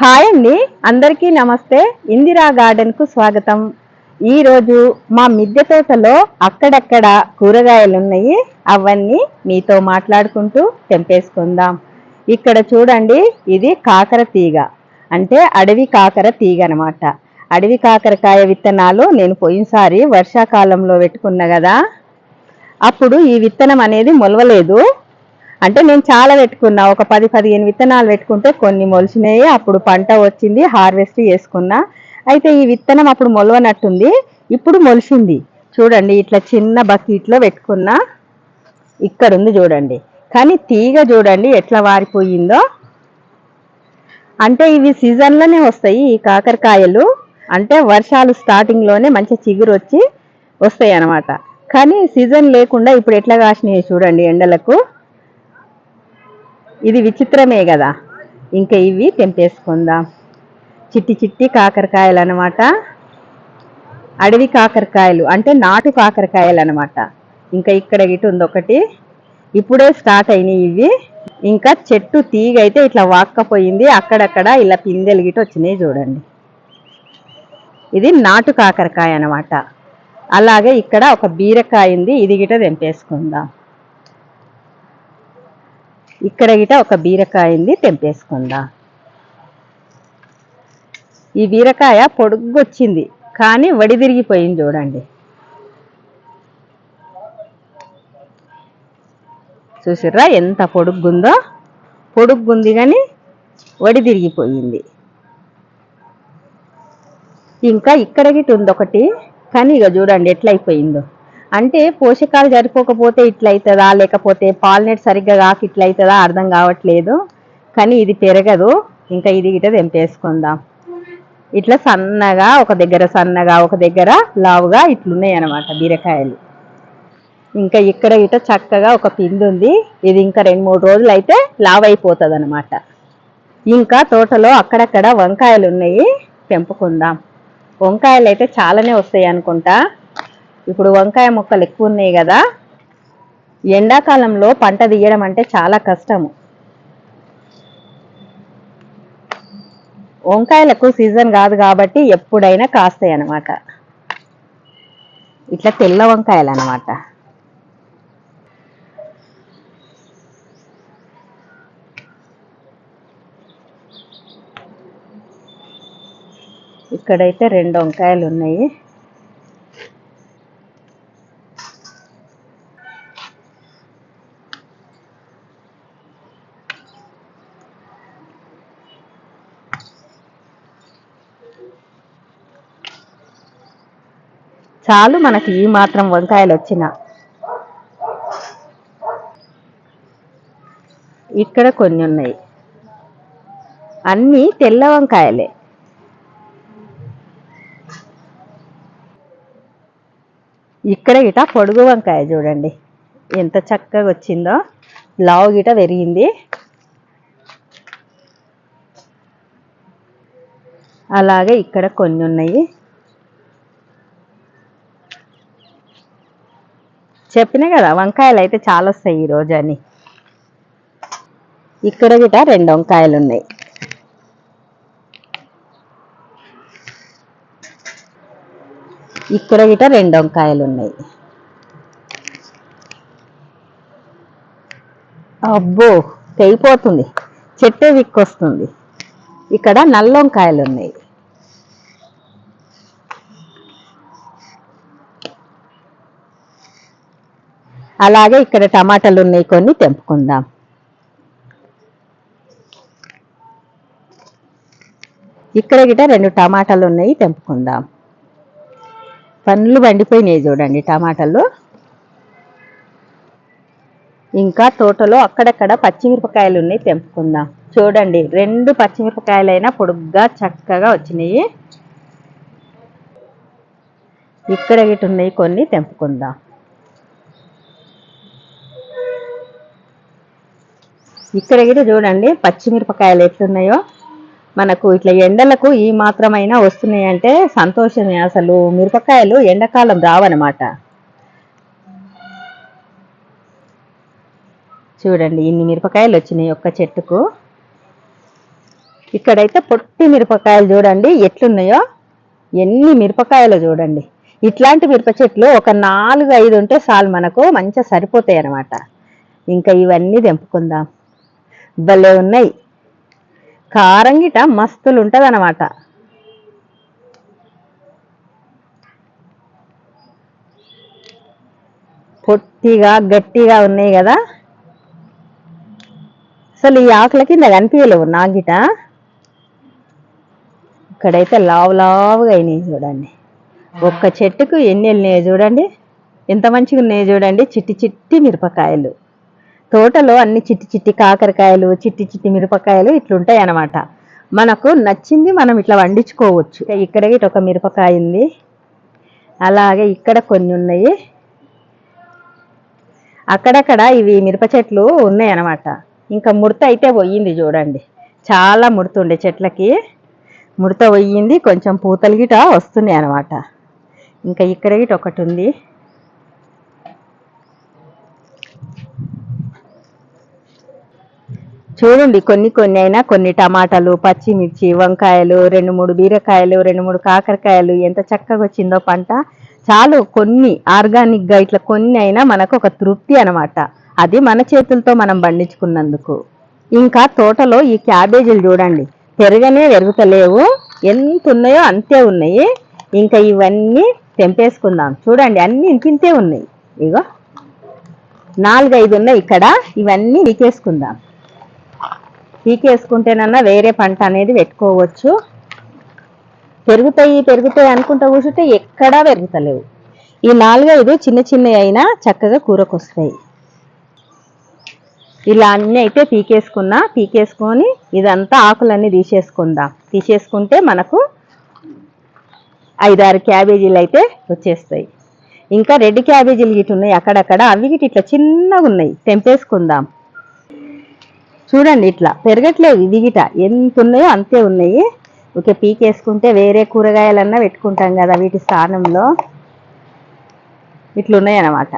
Hi అండి. అందరికీ నమస్తే. ఇందిరా గార్డెన్కు స్వాగతం. ఈరోజు మా మిద్దె తోటలో అక్కడక్కడ కూరగాయలు ఉన్నాయి అవన్నీ మీతో మాట్లాడుకుంటూ తెంపేసుకుందాం. ఇక్కడ చూడండి ఇది కాకర తీగ. అంటే అడవి కాకర తీగ అనమాట అడవి కాకరకాయ విత్తనాలు నేను పోయినసారి వర్షాకాలంలో పెట్టుకున్నా కదా. అప్పుడు ఈ విత్తనం అనేది మొలవలేదు. అంటే నేను చాలా పెట్టుకున్నా. ఒక పది పదిహేను విత్తనాలు పెట్టుకుంటే కొన్ని మొలిచినాయి. అప్పుడు పంట వచ్చింది హార్వెస్ట్ చేసుకున్నా. అయితే ఈ విత్తనం అప్పుడు మొలవనట్టుంది. ఇప్పుడు మొలిచింది. చూడండి ఇట్లా చిన్న బకెట్లో పెట్టుకున్నా. ఇక్కడ ఉంది చూడండి. కానీ తీగ చూడండి ఎట్లా వారిపోయిందో. అంటే ఇవి సీజన్లోనే వస్తాయి ఈ కాకరకాయలు. అంటే వర్షాలు స్టార్టింగ్లోనే మంచి చిగురు వచ్చి వస్తాయి అన్నమాట కానీ సీజన్ లేకుండా ఇప్పుడు ఎట్లా కాసినాయి చూడండి ఎండలకు. ఇది విచిత్రమే కదా. ఇంకా ఇవి తెంపేసుకుందాం. చిట్టి చిట్టి కాకరకాయలు అనమాట అడవి కాకరకాయలు అంటే నాటు కాకరకాయలు అనమాట ఇంకా ఇక్కడ ఇటు ఉంది ఒకటి. ఇప్పుడే స్టార్ట్ అయినాయి ఇవి. ఇంకా చెట్టు తీగ అయితే ఇట్లా వాక్కపోయింది. అక్కడక్కడ ఇలా పిందెలు గిట వచ్చినాయి చూడండి. ఇది నాటు కాకరకాయ అనమాట అలాగే ఇక్కడ ఒక బీరకాయ ఉంది. ఇది గిట తెంపేసుకుందాం. ఇక్కడ గిట ఒక బీరకాయ ఉంది తెంపేసుకుందాం. ఈ బీరకాయ పొడుగ్గొచ్చింది కానీ వడి తిరిగిపోయింది చూడండి. చూసిర్రా ఎంత పొడుగ్గుందో? పొడుగ్గుంది కానీ వడి తిరిగిపోయింది ఇంకా ఇక్కడ గిట్ ఉంది ఒకటి కానీ ఇక చూడండి ఎట్లయిపోయిందో. అంటే పోషకాలు సరిపోకపోతే ఇట్లయితుందా? అవుతుందా లేకపోతే పాలనెట్ సరిగ్గా కాక ఇట్లయితుందా? అవుతుందా అర్థం కావట్లేదు. కానీ ఇది పెరగదు. ఇంకా ఇది గిట తెంపేసుకుందాం. ఇట్లా సన్నగా ఒక దగ్గర సన్నగా ఒక దగ్గర లావుగా ఇట్లున్నాయి అనమాట బీరకాయలు. ఇంకా ఇక్కడ ఇట చక్కగా ఒక పిండి ఉంది. ఇది ఇంకా రెండు మూడు రోజులు అయితే లావైపోతుంది అయిపోతుంది అనమాట ఇంకా తోటలో అక్కడక్కడ వంకాయలు ఉన్నాయి పెంపుకుందాం వంకాయలు అయితే చాలానే వస్తాయి అనుకుంటా. ఇప్పుడు వంకాయ మొక్కలు ఎక్కువ ఉన్నాయి కదా ఎండాకాలంలో పంట తీయడం అంటే చాలా కష్టము. వంకాయలకు సీజన్ కాదు కాబట్టి ఎప్పుడైనా కాస్తాయి అన్నమాట. ఇట్లా తెల్ల వంకాయలు అన్నమాట. ఇక్కడైతే రెండు వంకాయలు ఉన్నాయి. చాలు మనకి ఈ మాత్రం వంకాయలు వచ్చిన. ఇక్కడ కొన్ని ఉన్నాయి. అన్నీ తెల్ల వంకాయలే. ఇక్కడ గిట పొడుగు వంకాయ చూడండి. ఎంత చక్కగా వచ్చిందో. లావు గిట పెరిగింది. అలాగే ఇక్కడ కొన్ని ఉన్నాయి. చెప్పినా కదా వంకాయలు అయితే చాలా వస్తాయి ఈ అని. ఇక్కడ గిట రెండు వంకాయలు ఉన్నాయి. ఇక్కడ గిట రెండు వంకాయలు ఉన్నాయి. అబ్బో తెగిపోతుంది. చెట్టే విక్కొస్తుంది. ఇక్కడ నల్లొంకాయలు ఉన్నాయి అలాగే ఇక్కడ టమాటాలు ఉన్నాయి కొన్ని తెంపుకుందాం. ఇక్కడ గిట రెండు టమాటాలు ఉన్నాయి తెంపుకుందాం. పండ్లు పండిపోయినాయి చూడండి టమాటాలు. ఇంకా తోటలో అక్కడక్కడ పచ్చిమిరపకాయలు ఉన్నాయి తెంపుకుందాం. చూడండి రెండు పచ్చిమిరపకాయలైనా పొడుగ్గా చక్కగా వచ్చినాయి. ఇక్కడ గిట ఉన్నాయి కొన్ని తెంపుకుందాం. ఇక్కడ గిట చూడండి పచ్చిమిరపకాయలు ఎట్లున్నాయో. మనకు ఇట్లా ఎండలకు ఈ మాత్రమైనా వస్తున్నాయి అంటే సంతోషమే. అసలు మిరపకాయలు ఎండాకాలం రావన్నమాట. చూడండి ఇన్ని మిరపకాయలు వచ్చినాయి ఒక్క చెట్టుకు. ఇక్కడైతే పొట్టి మిరపకాయలు చూడండి ఎట్లున్నాయో. ఎన్ని మిరపకాయలు చూడండి. ఇట్లాంటి మిరప చెట్లు ఒక నాలుగు ఐదు ఉంటే చాలు మనకు మంచిగా సరిపోతాయి అన్నమాట. ఇంకా ఇవన్నీ తెంపుకుందాం. భలే ఉన్నాయి. కారంగిట మస్తులు ఉంటుంది అనమాట పొట్టిగా గట్టిగా ఉన్నాయి కదా. అసలు ఈ ఆకుల కింద కనిపించలేవు నాగిట ఇక్కడైతే లావు లావుగా అయినాయి చూడండి. ఒక్క చెట్టుకు ఎన్ని వెళ్ళినాయో చూడండి. ఎంత మంచిగా ఉన్నాయో చూడండి. చిట్టి చిట్టి మిరపకాయలు. తోటలో అన్ని చిట్టి చిట్టి కాకరకాయలు చిట్టి చిట్టి మిరపకాయలు ఇట్లుంటాయి అన్నమాట. మనకు నచ్చింది మనం ఇట్లా వండించుకోవచ్చు. ఇక్కడ ఒక మిరపకాయ ఉంది. అలాగే ఇక్కడ కొన్ని ఉన్నాయి. అక్కడక్కడ ఇవి మిరప చెట్లు ఉన్నాయి అన్నమాట. ఇంకా ముడత అయితే పోయింది చూడండి. చాలా ముడత ఉండే చెట్లకి. ముడత పోయింది కొంచెం పూతలు గిట వస్తున్నాయి అన్నమాట. ఇంకా ఇక్కడ గిట ఒకటి ఉంది. చూడండి కొన్ని కొన్ని అయినా కొన్ని టమాటాలు పచ్చిమిర్చి వంకాయలు రెండు మూడు బీరకాయలు రెండు మూడు కాకరకాయలు ఎంత చక్కగా వచ్చిందో పంట. చాలు కొన్ని ఆర్గానిక్గా ఇట్లా కొన్ని అయినా మనకు ఒక తృప్తి అనమాట అది మన చేతులతో మనం పండించుకున్నందుకు. ఇంకా తోటలో ఈ క్యాబేజీలు చూడండి. పెరగనే పెరుగుతలేవు. ఎంత ఉన్నాయో అంతే ఉన్నాయి. ఇంకా ఇవన్నీ తెంపేసుకుందాం. చూడండి అన్నీ ఇంకింతే ఉన్నాయి. ఇగో నాలుగైదు ఉన్నాయి ఇక్కడ. ఇవన్నీ పీకేసుకుందాం. పీకేసుకుంటేనన్నా వేరే పంట అనేది పెట్టుకోవచ్చు. పెరుగుతాయి పెరుగుతాయి అనుకుంటా కూర్చుంటే ఎక్కడా పెరుగుతలేవు. ఈ నాలుగైదు చిన్న చిన్నవి అయినా చక్కగా కూరకు వస్తాయి ఇలా అన్నీ అయితే పీకేసుకున్నా పీకేసుకొని ఇదంతా ఆకులన్నీ తీసేసుకుందాం. తీసేసుకుంటే మనకు ఐదారు క్యాబేజీలు అయితే వచ్చేస్తాయి. ఇంకా రెడ్ క్యాబేజీలు గిట్ ఉన్నాయి అక్కడక్కడ. అవి గిట్ ఇట్లా చిన్నగా ఉన్నాయి. తెంపేసుకుందాం. చూడండి ఇట్లా పెరగట్లేదు ఇది గిట. ఎంత ఉన్నాయో అంతే ఉన్నాయి. ఓకే పీకేసుకుంటే వేరే కూరగాయలన్నా పెట్టుకుంటాం కదా వీటి స్థానంలో. ఇట్లున్నాయి అన్నమాట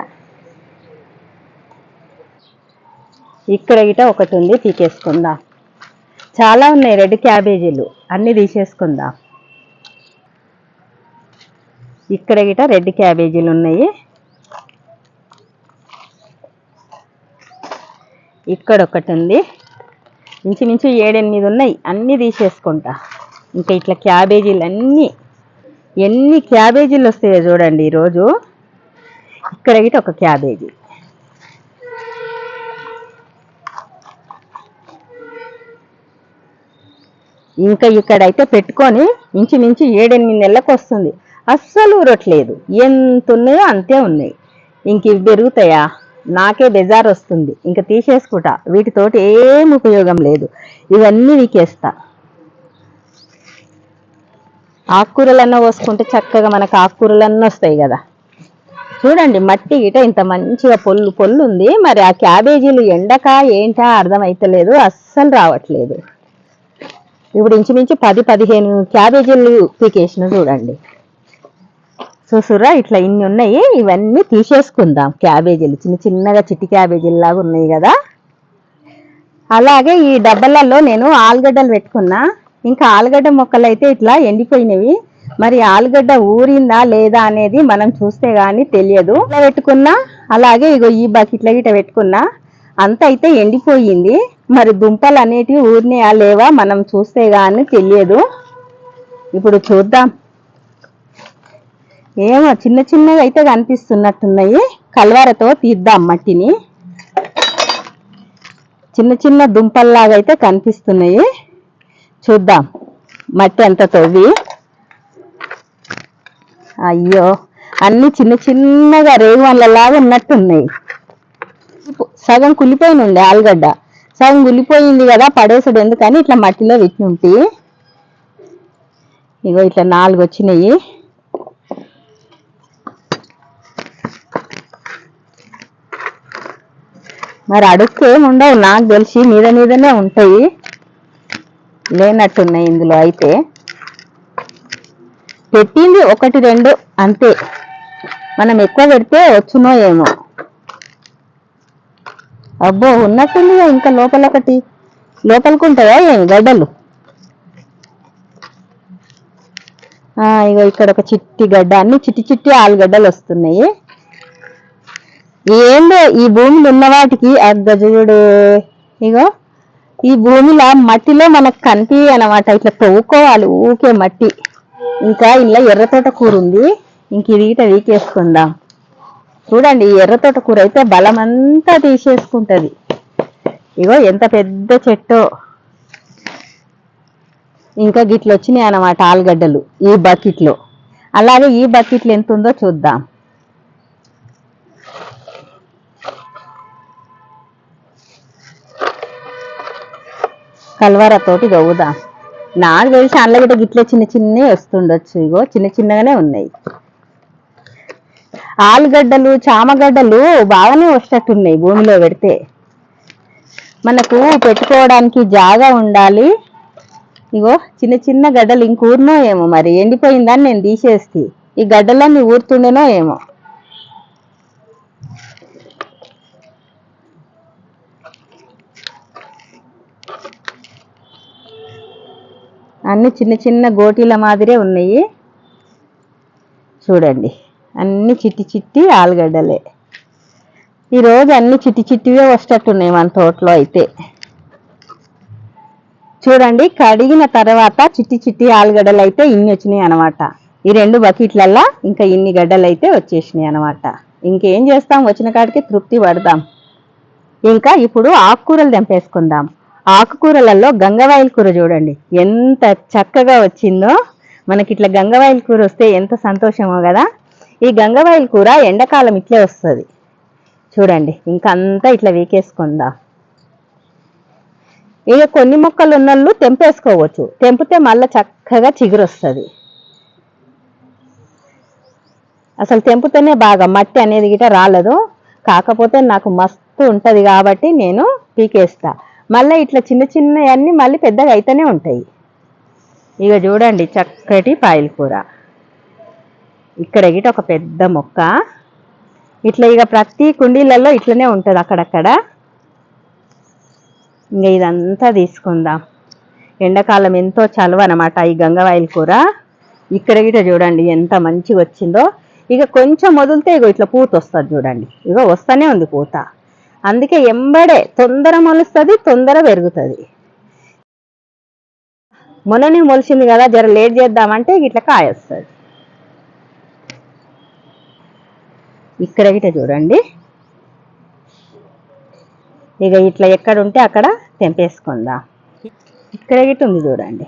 ఇక్కడ ఇట ఒకటి ఉంది తీసేసుకుందాం చాలా ఉన్నాయి రెడ్ క్యాబేజీలు అన్నీ తీసేసుకుందాం. ఇక్కడ గిట రెడ్ క్యాబేజీలు ఉన్నాయి. ఇక్కడ ఒకటి ఉంది. ఇంచుమించు ఏడెనిమిది ఉన్నాయి అన్నీ తీసేసుకుంటా. ఇంకా ఇట్లా క్యాబేజీలు అన్నీ ఎన్ని క్యాబేజీలు వస్తాయో చూడండి ఈరోజు. ఇక్కడ గిట ఒక క్యాబేజీ. ఇంకా ఇక్కడైతే పెట్టుకొని ఇంచుమించు ఏడెనిమిది నెలలకు వస్తుంది. అస్సలు ఊరట్లేదు. ఎంత ఉన్నాయో అంతే ఉన్నాయి. ఇంక ఇవి పెరుగుతాయా? నాకే బెజార్ వస్తుంది. ఇంకా తీసేసుకుంటా. వీటితోటి ఏం ఉపయోగం లేదు. ఇవన్నీ వీకేస్తా ఆకుకూరలన్నా పోసుకుంటే చక్కగా మనకు ఆకుకూరలన్నీ వస్తాయి కదా. చూడండి మట్టి గిట ఇంత మంచిగా పొల్లు పొల్లు ఉంది మరి ఆ క్యాబేజీలు ఎండక ఏంటా అర్థమైతలేదు. అస్సలు రావట్లేదు. ఇప్పుడు ఇంచుమించు పది పదిహేను క్యాబేజీలు పీకేసిన చూడండి. చూసురా ఇట్లా ఇన్ని ఉన్నాయి. ఇవన్నీ తీసేసుకుందాం క్యాబేజీలు. చిన్న చిన్నగా చిట్టి క్యాబేజీలు లాగా ఉన్నాయి కదా. అలాగే ఈ డబ్బలలో నేను ఆలుగడ్డలు పెట్టుకున్నా. ఇంకా ఆలుగడ్డ మొక్కలు అయితే ఇట్లా ఎండిపోయినవి. మరి ఆలుగడ్డ ఊరిందా లేదా అనేది మనం చూస్తే కానీ తెలియదు. ఇట్లా పెట్టుకున్నా. అలాగే ఇగో ఈ బకెట్లో గిట్ట పెట్టుకున్నా. అంత అయితే ఎండిపోయింది. మరి దుంపలు అనేటివి ఊరినాయా లేవా మనం చూస్తే కానీ తెలియదు. ఇప్పుడు చూద్దాం. ఏమో చిన్న చిన్నగా అయితే కనిపిస్తున్నట్టున్నాయి. కల్వారతో తీద్దాం మట్టిని. చిన్న చిన్న దుంపల్లాగా అయితే కనిపిస్తున్నాయి. చూద్దాం. మట్టి అంత తవ్వి. అయ్యో అన్ని చిన్న చిన్నగా రేగువన్లలాగా ఉన్నట్టున్నాయి. సగం కులిపోయిన ఉండే ఆలుగడ్డ. సగం కులిపోయింది కదా పడేసాడు ఎందుకని ఇట్లా మట్టిలో పెట్టి ఉంటే. ఇగో ఇట్లా నాలుగు వచ్చినాయి. మరి అడుక్కు ఉండవు నాకు తెలిసి మీద మీదనే ఉంటాయి. లేనట్టున్నాయి ఇందులో అయితే. పెట్టింది ఒకటి రెండు అంతే. మనం ఎక్కువ పెడితే వచ్చునో ఏమో. అబ్బో ఉన్నట్టుందిగా ఇంకా లోపల ఒకటి లోపలికి ఉంటాయా ఏమి గడ్డలు ఇగో ఇక్కడ ఒక చిట్టి గడ్డ. అన్ని చిట్టి చిట్టి ఆలుగడ్డలు వస్తున్నాయి. ఏందో ఈ భూమిలో ఉన్న వాటికి అగ్గజుడే ఇగో ఈ భూమిలో మట్టిలో మనకు కంటి అనమాట ఇట్లా తవ్వుకోవాలి ఊకే మట్టి. ఇంకా ఇలా ఎర్రతోట కూర ఉంది ఇంక ఇది ఇట వీకేసుకుందాం చూడండి ఈ ఎర్రతోట కూర అయితే బలమంతా తీసేసుకుంటది. ఇగో ఎంత పెద్ద చెట్టో. ఇంకా గిట్ల వచ్చినాయి అన్నమాట ఆలుగడ్డలు ఈ బకెట్లో. అలాగే ఈ బకెట్లు ఎంత ఉందో చూద్దాం. కల్వరతోటి గవ్వుదాం. నాకు తెలిసి అల్లగడ్డ గిట్ల చిన్న చిన్నవి వస్తుండొచ్చు ఇగో చిన్న చిన్నగానే ఉన్నాయి. ఆలుగడ్డలు చామగడ్డలు బాగానే వచ్చేటట్టున్నాయి భూమిలో పెడితే. మనకు పెట్టుకోవడానికి జాగా ఉండాలి. ఇగో చిన్న చిన్న గడ్డలు ఇంకూరినో ఏమో మరి ఎండిపోయిందని నేను తీసేస్తే. ఈ గడ్డలన్నీ ఊరుతుండేనో ఏమో. అన్ని చిన్న చిన్న గోటీల మాదిరే ఉన్నాయి. చూడండి. అన్ని చిట్టి చిట్టి ఆలుగడ్డలే. ఈరోజు అన్ని చిట్టి చిట్టివే వచ్చేట్టున్నాయి మన తోటలో అయితే. చూడండి కడిగిన తర్వాత చిట్టి చిట్టి ఆలుగడ్డలు అయితే ఇన్ని వచ్చినాయి అనమాట ఈ రెండు బకెట్లల్లో ఇంకా ఇన్ని గడ్డలు అయితే వచ్చేసినాయి అనమాట ఇంకేం చేస్తాం? వచ్చిన కాడికి తృప్తి పడదాం. ఇంకా ఇప్పుడు ఆకుకూరలు తెంపేసుకుందాం. ఆకుకూరలలో గంగవాయిల కూర చూడండి ఎంత చక్కగా వచ్చిందో. మనకి ఇట్లా గంగవాయిల కూర వస్తే ఎంత సంతోషమో కదా. ఈ గంగవాయిల్ కూర ఎండాకాలం ఇట్లే వస్తుంది. చూడండి ఇంకా అంతా ఇట్లా వీకేసుకుందా? ఇక కొన్ని మొక్కలు ఉన్నోళ్ళు తెంపేసుకోవచ్చు. తెంపితే మళ్ళీ చక్కగా చిగురు వస్తుంది అసలు తెంపుతేనే బాగా మట్టి అనేది గిట రాలదు. కాకపోతే నాకు మస్తు ఉంటుంది కాబట్టి నేను పీకేస్తా. మళ్ళీ ఇట్లా చిన్న చిన్నవన్నీ మళ్ళీ పెద్దగా అయితేనే ఉంటాయి. ఇక చూడండి చక్కటి పాయల కూర. ఇక్కడ గిట ఒక పెద్ద మొక్క. ఇట్లా ఇక ప్రతి కుండీలలో ఇట్లనే ఉంటుంది అక్కడక్కడ. ఇంకా ఇదంతా తీసుకుందాం. ఎండాకాలం ఎంతో చలువ అనమాట ఈ గంగవాయిల కూర. ఇక్కడ గిట చూడండి ఎంత మంచిగా వచ్చిందో ఇక కొంచెం వదిలితే ఇగో ఇట్లా పూత వస్తుంది చూడండి. ఇగో వస్తూనే ఉంది పూత. అందుకే ఎంబడే తొందర మొలుస్తుంది తొందర పెరుగుతుంది. మొన్ననే మొలిచింది కదా జర లేట్ చేద్దామంటే ఇట్లా కాయ వస్తుంది ఇక్కడ గిట చూడండి. ఇక ఇట్లా ఎక్కడ ఉంటే అక్కడ తెంపేసుకుందాం. ఇక్కడ గిట్ట ఉంది చూడండి.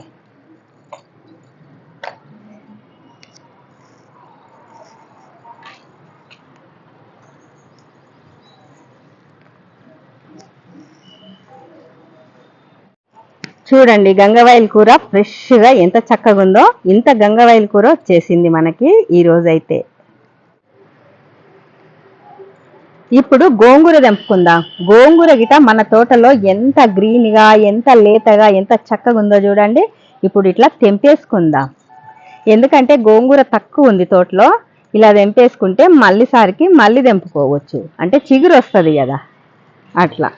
చూడండి గంగవాయిల కూర ఫ్రెష్గా ఎంత చక్కగా ఉందో ఇంత గంగవాయిల కూర వచ్చేసింది మనకి ఈ రోజైతే ఇప్పుడు గోంగూర తెంపుకుందాం. గోంగూర గిట మన తోటలో ఎంత గ్రీన్గా ఎంత లేతగా ఎంత చక్కగా ఉందో చూడండి. ఇప్పుడు ఇట్లా తెంపేసుకుందాం. ఎందుకంటే గోంగూర తక్కువ ఉంది తోటలో. ఇలా తెంపేసుకుంటే మళ్ళీసారికి మళ్ళీ తెంపుకోవచ్చు. అంటే చిగురు వస్తుంది కదా. అట్లా.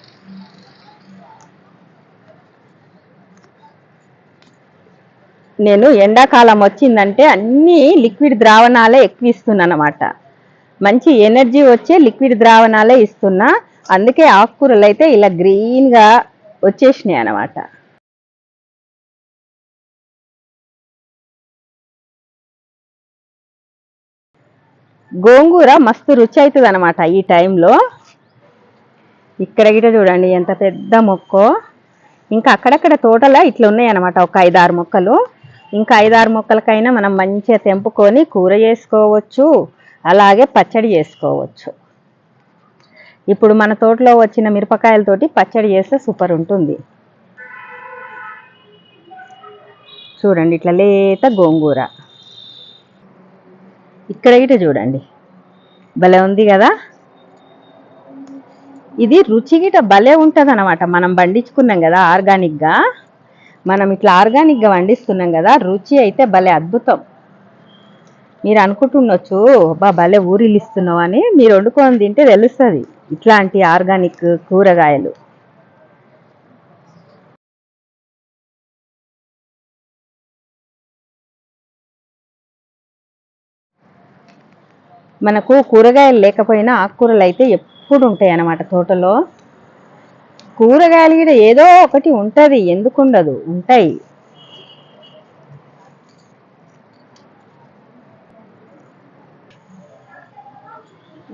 నేను ఎండాకాలం వచ్చిందంటే అన్ని లిక్విడ్ ద్రావణాలే ఎక్కువ ఇస్తున్నాను అనమాట మంచి ఎనర్జీ వచ్చే లిక్విడ్ ద్రావణాలే ఇస్తున్నా. అందుకే ఆకుకూరలు అయితే ఇలా గ్రీన్గా వచ్చేసినాయి అన్నమాట. గోంగూర మస్తు రుచి అవుతుంది అనమాట ఈ టైంలో. ఇక్కడ గిట చూడండి ఎంత పెద్ద మొక్కో. ఇంకా అక్కడక్కడ తోటలో ఇట్లా ఉన్నాయి అనమాట ఒక ఐదారు మొక్కలు. ఇంకా ఐదారు మొక్కలకైనా మనం మంచిగా తెంపుకొని కూర చేసుకోవచ్చు. అలాగే పచ్చడి చేసుకోవచ్చు. ఇప్పుడు మన తోటలో వచ్చిన మిరపకాయలతోటి పచ్చడి చేస్తే సూపర్ ఉంటుంది. చూడండి ఇట్లా లేత గోంగూర. ఇక్కడ ఇటు చూడండి. భలే ఉంది కదా? ఇది రుచి గిట భలే ఉంటుంది అనమాట మనం పండించుకున్నాం కదా ఆర్గానిక్గా. మనం ఇట్లా ఆర్గానిక్గా పండిస్తున్నాం కదా రుచి అయితే భలే అద్భుతం. మీరు అనుకుంటుండొచ్చు అబ్బా భలే ఊరిలు ఇస్తున్నావు అని మీరు వండుకొని తింటే తెలుస్తుంది ఇట్లాంటి ఆర్గానిక్ కూరగాయలు. మనకు కూరగాయలు లేకపోయినా ఆకుకూరలు అయితే ఎప్పుడు ఉంటాయి అన్నమాట తోటలో. కూరగాయలు కూడా ఏదో ఒకటి ఉంటుంది ఎందుకుండదు ఉంటాయి.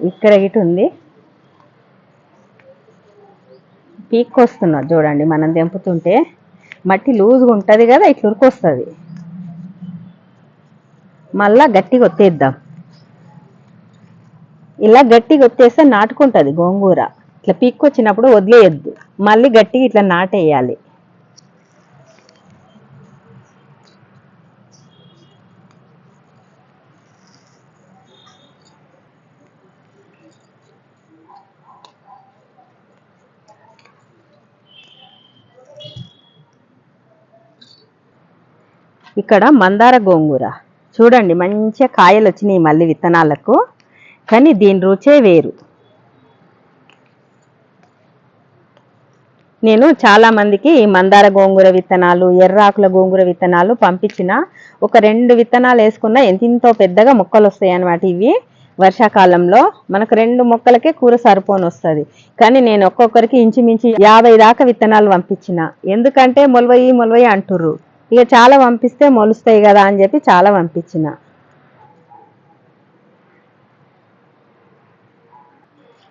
ఇక్కడ ఇటు ఉంది. పీక్కొస్తున్నారు చూడండి మనం తెంపుతుంటే. మట్టి లూజ్గా ఉంటుంది కదా ఇట్లా ఉరికొస్తుంది. మళ్ళా గట్టిగా ఒత్తేద్దాం ఇలా గట్టిగా ఒత్తేస్తే నాటుకుంటుంది గోంగూర. ఇట్లా పీక్కొచ్చినప్పుడు వదిలేయద్దు. మళ్ళీ గట్టిగా ఇట్లా నాటేయాలి. ఇక్కడ మందార గోంగూర. చూడండి మంచిగా కాయలు వచ్చినాయి మళ్ళీ విత్తనాలకు. కానీ దీని రుచే వేరు. నేను చాలా మందికి ఈ మందార గోంగూర విత్తనాలు ఎర్రాకుల గోంగూర విత్తనాలు పంపించిన. ఒక రెండు విత్తనాలు వేసుకున్నా ఎంతింతో పెద్దగా మొక్కలు వస్తాయి అనమాట ఇవి. వర్షాకాలంలో మనకు రెండు మొక్కలకే కూర సరిపోని వస్తుంది. కానీ నేను ఒక్కొక్కరికి ఇంచుమించు యాభై దాకా విత్తనాలు పంపించిన. ఎందుకంటే మొలవయి మొలవయి అంటుర్రు. ఇక చాలా పంపిస్తే మొలుస్తాయి కదా అని చెప్పి చాలా పంపించిన.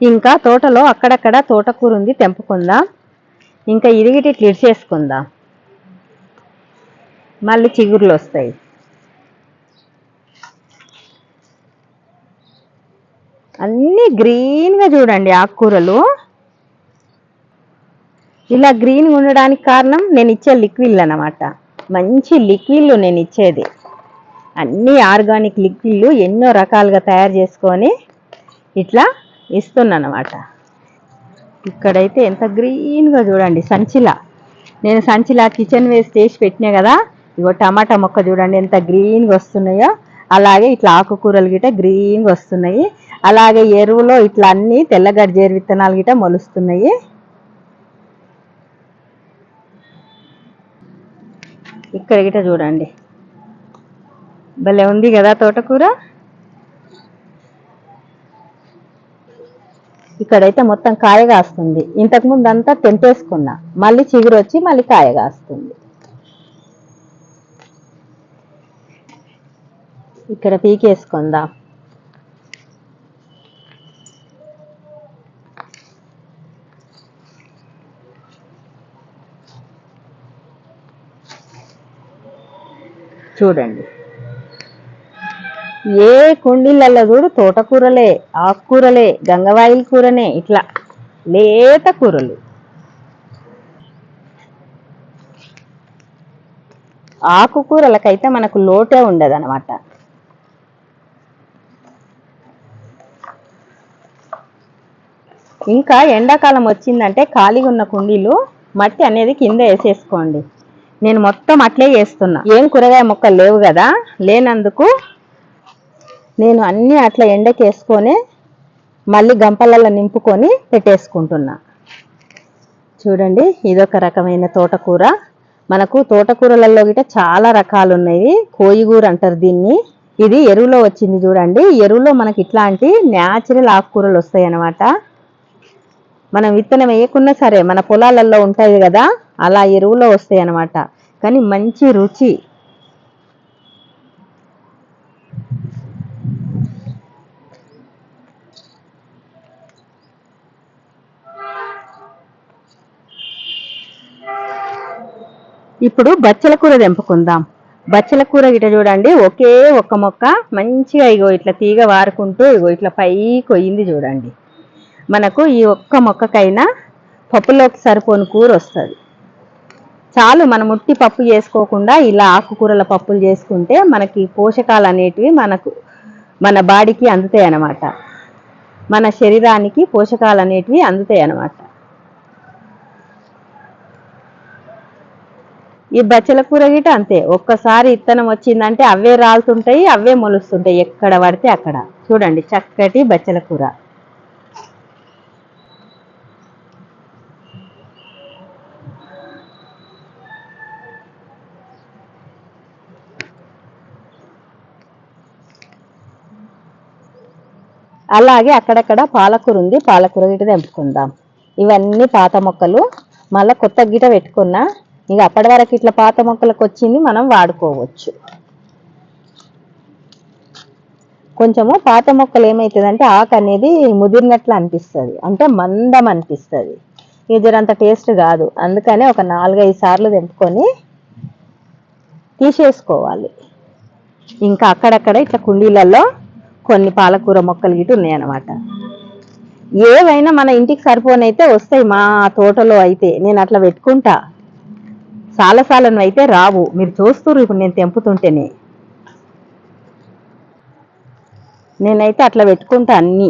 ఇంకా తోటలో అక్కడక్కడ తోటకూర ఉంది తెంపుకుందాం. ఇంకా ఇరిగిటి ఇట్లా ఇడిచేసుకుందాం మళ్ళీ చిగుర్లు వస్తాయి. అన్నీ గ్రీన్గా చూడండి ఆకుకూరలు. ఇలా గ్రీన్గా ఉండడానికి కారణం నేను ఇచ్చే లిక్విడ్లు అన్నమాట. మంచి లిక్విడ్లు నేను ఇచ్చేది. అన్ని ఆర్గానిక్ లిక్విడ్లు ఎన్నో రకాలుగా తయారు చేసుకొని ఇట్లా ఇస్తున్నాను ఇక్కడైతే ఎంత గ్రీన్గా చూడండి సంచిలా. నేను సంచిలా కిచెన్ వేస్ట్ చేసి పెట్టినా కదా ఇగో టమాటా మొక్క చూడండి ఎంత గ్రీన్గా వస్తున్నాయో అలాగే ఇట్లా ఆకుకూరలు గిట గ్రీన్గా వస్తున్నాయి. అలాగే ఎరువులో ఇట్లా అన్నీ తెల్లగడ్డ జేరు విత్తనాలు గిట మొలుస్తున్నాయి. ఇక్కడ గిట చూడండి. భలే ఉంది కదా తోటకూర? ఇక్కడైతే మొత్తం కాయ కాస్తుంది. ఇంతకుముందు అంతా తెంపేసుకున్నా. మళ్ళీ చిగురు వచ్చి మళ్ళీ కాయ కాస్తుంది. ఇక్కడ పీకేసుకుందాం. చూడండి. ఏ కుండీలలో చూడు తోటకూరలే ఆకుకూరలే గంగవాయిల్ కూరనే ఇట్లా లేత కూరలు. ఆకుకూరలకైతే మనకు లోటే ఉండదు అనమాట ఇంకా ఎండాకాలం వచ్చిందంటే ఖాళీగా ఉన్న కుండీలు మట్టి అనేది కింద వేసేసుకోండి. నేను మొత్తం అట్లే చేస్తున్నా. ఏం కూరగాయ మొక్కలు లేవు కదా? లేనందుకు నేను అన్నీ అట్లా ఎండకేసుకొని మళ్ళీ గంపలలో నింపుకొని పెట్టేసుకుంటున్నా. చూడండి ఇదొక రకమైన తోటకూర. మనకు తోటకూరలలో గిట చాలా రకాలు ఉన్నాయి కోయిగూర అంటారు దీన్ని. ఇది ఎరువులో వచ్చింది చూడండి. ఎరువులో మనకి ఇట్లాంటి న్యాచురల్ ఆకుకూరలు వస్తాయి అన్నమాట మనం విత్తనం వేయకున్నా సరే మన పొలాలలో ఉంటాయి కదా అలా ఎరువులో వస్తాయి అన్నమాట కానీ మంచి రుచి. ఇప్పుడు బచ్చల కూర తెంపుకుందాం. బచ్చల కూర గిట చూడండి ఒకే ఒక్క మొక్క మంచిగా ఇగో ఇట్లా తీగ వారుకుంటూ ఇగో ఇట్లా పైకి కొయ్యింది చూడండి. మనకు ఈ ఒక్క మొక్కకైనా పప్పులోకి సరిపోని కూర వస్తుంది. చాలు మనం ముట్టి పప్పు చేసుకోకుండా ఇలా ఆకుకూరల పప్పులు చేసుకుంటే మనకి పోషకాలు అనేటివి మనకు మన బాడీకి అందుతాయి అన్నమాట. మన శరీరానికి పోషకాలు అనేటివి అందుతాయి అన్నమాట. ఈ బచ్చల కూర గిట అంతే. ఒక్కసారి ఇత్తనం వచ్చిందంటే అవే రాలుతుంటాయి అవే మొలుస్తుంటాయి. ఎక్కడ పడితే అక్కడ. చూడండి చక్కటి బచ్చల కూర. అలాగే అక్కడక్కడ పాలకూర ఉంది పాలకూర గిట తెంపుకుందాం. ఇవన్నీ పాత మొక్కలు. మళ్ళీ కొత్త గిట పెట్టుకున్నా ఇక అప్పటి వరకు ఇట్లా పాత మొక్కలకు వచ్చింది మనం వాడుకోవచ్చు. కొంచెము పాత మొక్కలు ఏమవుతుందంటే ఆకు అనేది ముదిరినట్లు అనిపిస్తుంది. అంటే మందం అనిపిస్తుంది. ఇది జరంత టేస్ట్ కాదు. అందుకనే ఒక నాలుగైదు సార్లు తెంపుకొని తీసేసుకోవాలి. ఇంకా అక్కడక్కడ ఇట్లా కుండీలలో కొన్ని పాలకూర మొక్కలు గిట్టు ఉన్నాయన్నమాట. ఏవైనా మన ఇంటికి సరిపోనైతే వస్తాయి మా తోటలో అయితే నేను అట్లా పెట్టుకుంటా. సాలసాలను అయితే రావు. మీరు చూస్తున్నారు ఇప్పుడు నేను తెంపుతుంటేనే. నేనైతే అట్లా పెట్టుకుంటా అన్నీ.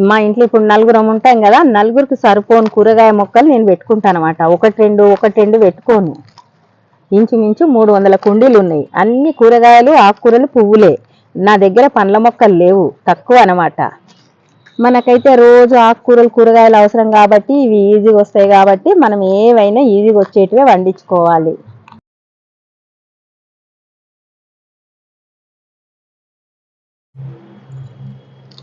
మా ఇంట్లో ఇప్పుడు నలుగురం ఉంటాం కదా నలుగురికి సరిపోను కూరగాయ మొక్కలు నేను పెట్టుకుంటాను అనమాట ఒకటి రెండు ఒకటి రెండు పెట్టుకోను. ఇంచుమించు మూడు వందల కుండీలు ఉన్నాయి. అన్ని కూరగాయలు ఆకుకూరలు పువ్వులే. నా దగ్గర పండ్ల మొక్కలు లేవు తక్కువ అనమాట మనకైతే రోజు ఆకుకూరలు కూరగాయలు అవసరం కాబట్టి ఇవి ఈజీగా వస్తాయి కాబట్టి మనం ఏవైనా ఈజీగా వచ్చేటివే వండించుకోవాలి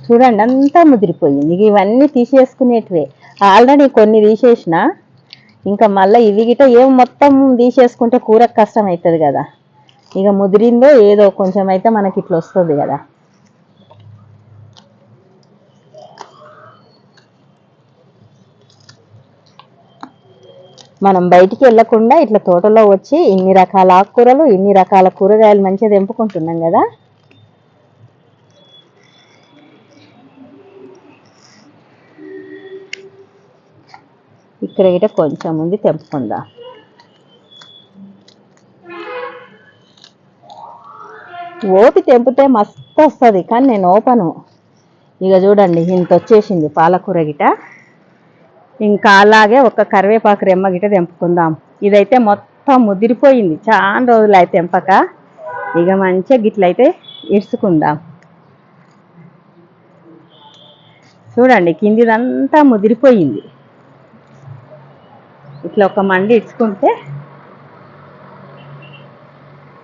చూడండి అంతా ముదిరిపోయింది. ఇవన్నీ తీసేసుకునేటివే. ఆల్రెడీ కొన్ని తీసేసిన ఇంకా మళ్ళీ ఇవి గిట ఏం మొత్తం తీసేసుకుంటే కూరకు కష్టం అవుతుంది కదా. ఇక ముదిరిందో ఏదో కొంచెం అయితే మనకి ఇట్లా వస్తుంది కదా. మనం బయటికి వెళ్ళకుండా ఇట్లా తోటలో వచ్చి ఇన్ని రకాల ఆకుకూరలు ఇన్ని రకాల కూరగాయలు మంచిగా తెంపుకుంటున్నాం కదా. ఇక్కడ గిట కొంచెం ఉంది తెంపుకుందాం. ఓపి తెంపితే మస్తు వస్తుంది కానీ నేను ఓపను. ఇక చూడండి ఇంత వచ్చేసింది పాలకూర గిట. ఇంకా అలాగే ఒక కరివేపాకు రెమ్మ గిట తెంపుకుందాం. ఇదైతే మొత్తం ముదిరిపోయింది చాలా రోజులు అయితే తెంపక. ఇక మంచిగా గిట్లయితే ఇడుచుకుందాం చూడండి కిందిదంతా ముదిరిపోయింది. ఇట్లా ఒక మండి ఇడ్చుకుంటే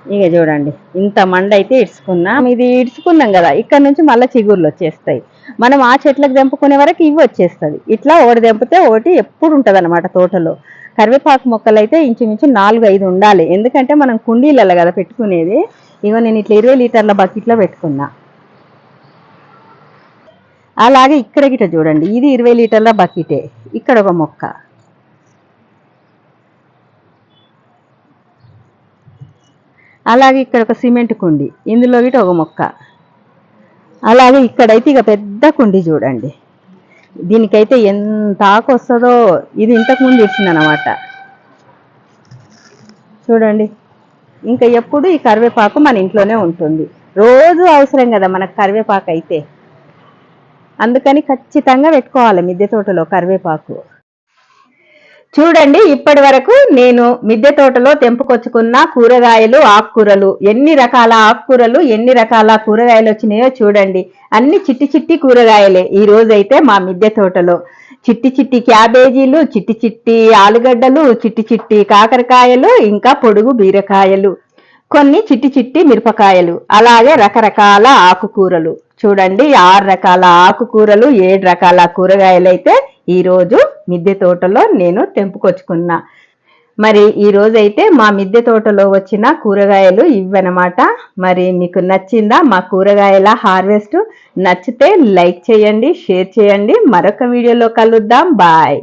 ఇక చూడండి ఇంత మండ అయితే ఇడ్చుకున్నాం. ఇది ఇడ్చుకున్నాం కదా ఇక్కడ నుంచి మళ్ళీ చిగుర్లు వచ్చేస్తాయి. మనం ఆ చెట్లకు తెంపుకునే వరకు ఇవి వచ్చేస్తుంది ఇట్లా ఒకటి తెంపితే ఒకటి ఎప్పుడు ఉంటుంది అనమాట తోటలో. కరివేపాకు మొక్కలు అయితే ఇంచుమించు నాలుగు ఐదు ఉండాలి. ఎందుకంటే మనం కుండీలలో కదా పెట్టుకునేది. ఇగో నేను ఇట్లా ఇరవై లీటర్ల బకెట్లో పెట్టుకున్నా. అలాగే ఇక్కడ గిట చూడండి ఇది ఇరవై లీటర్ల బకెటే. ఇక్కడ ఒక మొక్క. అలాగే ఇక్కడ ఒక సిమెంట్ కుండి ఇందులో గిట ఒక మొక్క. అలాగే ఇక్కడైతే ఇక పెద్ద కుండి చూడండి. దీనికైతే ఎంత ఆకు వస్తుందో ఇది ఇంతకు ముందు ఇచ్చిందనమాట చూడండి. ఇంకా ఎప్పుడు ఈ కరివేపాకు మన ఇంట్లోనే ఉంటుంది. రోజు అవసరం కదా మనకు కరివేపాకు అయితే. అందుకని ఖచ్చితంగా పెట్టుకోవాలి మిద్దె తోటలో కరివేపాకు. చూడండి ఇప్పటి వరకు నేను మిద్దె తోటలో తెంపుకొచ్చుకున్న కూరగాయలు ఆకుకూరలు. ఎన్ని రకాల ఆకుకూరలు ఎన్ని రకాల కూరగాయలు వచ్చినాయో చూడండి. అన్ని చిట్టి చిట్టి కూరగాయలే ఈ రోజైతే మా మిద్దె తోటలో. చిట్టి చిట్టి క్యాబేజీలు చిట్టి చిట్టి ఆలుగడ్డలు చిట్టి చిట్టి కాకరకాయలు ఇంకా పొడుగు బీరకాయలు. కొన్ని చిట్టి చిట్టి మిరపకాయలు అలాగే రకరకాల ఆకుకూరలు. చూడండి ఆరు రకాల ఆకుకూరలు ఏడు రకాల కూరగాయలు అయితే ఈరోజు మిద్దె తోటలో నేను తెంపుకొచ్చుకున్నా. మరి ఈ రోజైతే మా మిద్దె తోటలో వచ్చిన కూరగాయలు ఇవన్నమాట మరి మీకు నచ్చిందా మా కూరగాయల హార్వెస్ట్ నచ్చితే లైక్ చేయండి షేర్ చేయండి. మరొక వీడియోలో కలుద్దాం. బాయ్.